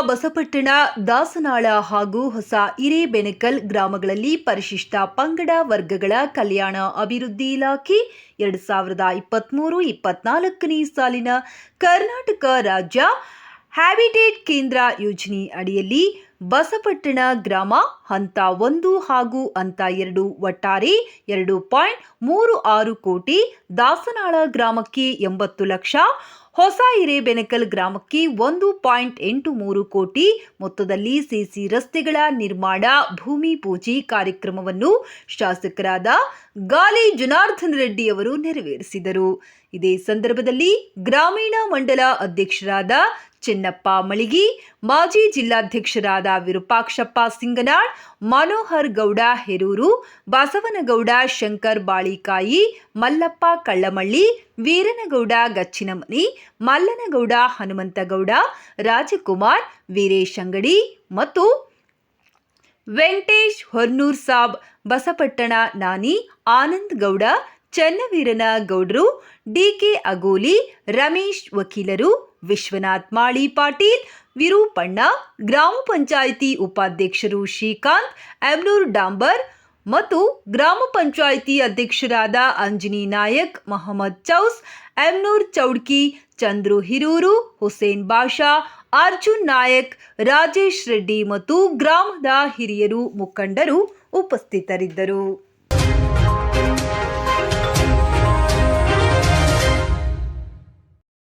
ಬಸಪಟ್ಟಣ, ದಾಸನಾಳ ಹಾಗೂ ಹೊಸ ಹಿರೇಬೆನಕಲ್ ಗ್ರಾಮಗಳಲ್ಲಿ ಪರಿಶಿಷ್ಟ ಪಂಗಡ ವರ್ಗಗಳ ಕಲ್ಯಾಣ ಅಭಿವೃದ್ಧಿ ಇಲಾಖೆ ಎರಡು ಸಾವಿರದ ಇಪ್ಪತ್ತ್ಮೂರು ಇಪ್ಪತ್ನಾಲ್ಕನೇ ಸಾಲಿನ ಕರ್ನಾಟಕ ರಾಜ್ಯ ಹ್ಯಾಬಿಟೇಟ್ ಕೇಂದ್ರ ಯೋಜನೆ ಅಡಿಯಲ್ಲಿ ಬಸಪಟ್ಟಣ ಗ್ರಾಮ ಹಂತ ಒಂದು ಹಾಗೂ ಹಂತ ಎರಡು ಒಟ್ಟಾರೆ ಎರಡು ಪಾಯಿಂಟ್ ಮೂರು ಆರು ಕೋಟಿ ದಾಸನಾಳ ಗ್ರಾಮಕ್ಕೆ ಎಂಬತ್ತು ಲಕ್ಷ, ಹೊಸ ಹಿರೇಬೆನಕಲ್ ಗ್ರಾಮಕ್ಕೆ ಒಂದು ಪಾಯಿಂಟ್ ಎಂಟು ಮೂರು ಕೋಟಿ, ಮೊತ್ತದಲ್ಲಿ ಸಿಸಿ ರಸ್ತೆಗಳ ನಿರ್ಮಾಣ, ಭೂಮಿ ಪೂಜೆ ಕಾರ್ಯಕ್ರಮವನ್ನು ಶಾಸಕರಾದ ಗಾಲಿ ಜನಾರ್ದನ್ ರೆಡ್ಡಿ ಅವರು ನೆರವೇರಿಸಿದರು. ಇದೇ ಸಂದರ್ಭದಲ್ಲಿ ಗ್ರಾಮೀಣ ಮಂಡಲ ಅಧ್ಯಕ್ಷರಾದ ಚೆನ್ನಪ್ಪ ಮಳಿಗಿ, ಮಾಜಿ ಜಿಲ್ಲಾಧ್ಯಕ್ಷರಾದ ವಿರೂಪಾಕ್ಷಪ್ಪ ಸಿಂಗನಾಳ್, ಮನೋಹರ್ ಗೌಡ ಹೆರೂರು, ಬಸವನಗೌಡ ಶಂಕರ್ ಬಾಳಿಕಾಯಿ, ಮಲ್ಲಪ್ಪ ಕಳ್ಳಮಳ್ಳಿ, ವೀರನಗೌಡ ಗಚ್ಚಿನಮನಿ, ಮಲ್ಲನಗೌಡ ಹನುಮಂತಗೌಡ, ರಾಜಕುಮಾರ್, ವೀರೇಶ್ ಅಂಗಡಿ ಮತ್ತು ವೆಂಕಟೇಶ್ ಹೊರ್ನೂರ್ ಸಾಬ್, ಬಸಪಟ್ಟಣ ನಾನಿ, ಆನಂದ್ ಗೌಡ, ಚನ್ನವೀರನ ಗೌಡ್ರು ಡಿಕೆ ಅಗೋಲಿ, ರಮೇಶ್ ವಕೀಲರು ವಿಶ್ವನಾಥ್ ಮಾಳಿ ಪಾಟೀಲ್, ವಿರೂಪಣ್ಣ, ಗ್ರಾಮ ಪಂಚಾಯಿತಿ ಉಪಾಧ್ಯಕ್ಷರು ಶ್ರೀಕಾಂತ್, ಅಬ್ನೂರ್ ಡಾಂಬರ್ ಮತ್ತು ಗ್ರಾಮ ಪಂಚಾಯಿತಿ ಅಧ್ಯಕ್ಷರಾದ ಅಂಜನಿ ನಾಯಕ್, ಮೊಹಮ್ಮದ್ ಚೌಸ್ ಎಮ್ನೂರ್ ಚೌಡ್ಕಿ, ಚಂದ್ರು ಹಿರೂರು, ಹುಸೇನ್ ಬಾಷಾ, ಅರ್ಜುನ್ ನಾಯಕ್, ರಾಜೇಶ್ ರೆಡ್ಡಿ ಮತ್ತು ಗ್ರಾಮದ ಹಿರಿಯರು ಮುಖಂಡರು ಉಪಸ್ಥಿತರಿದ್ದರು.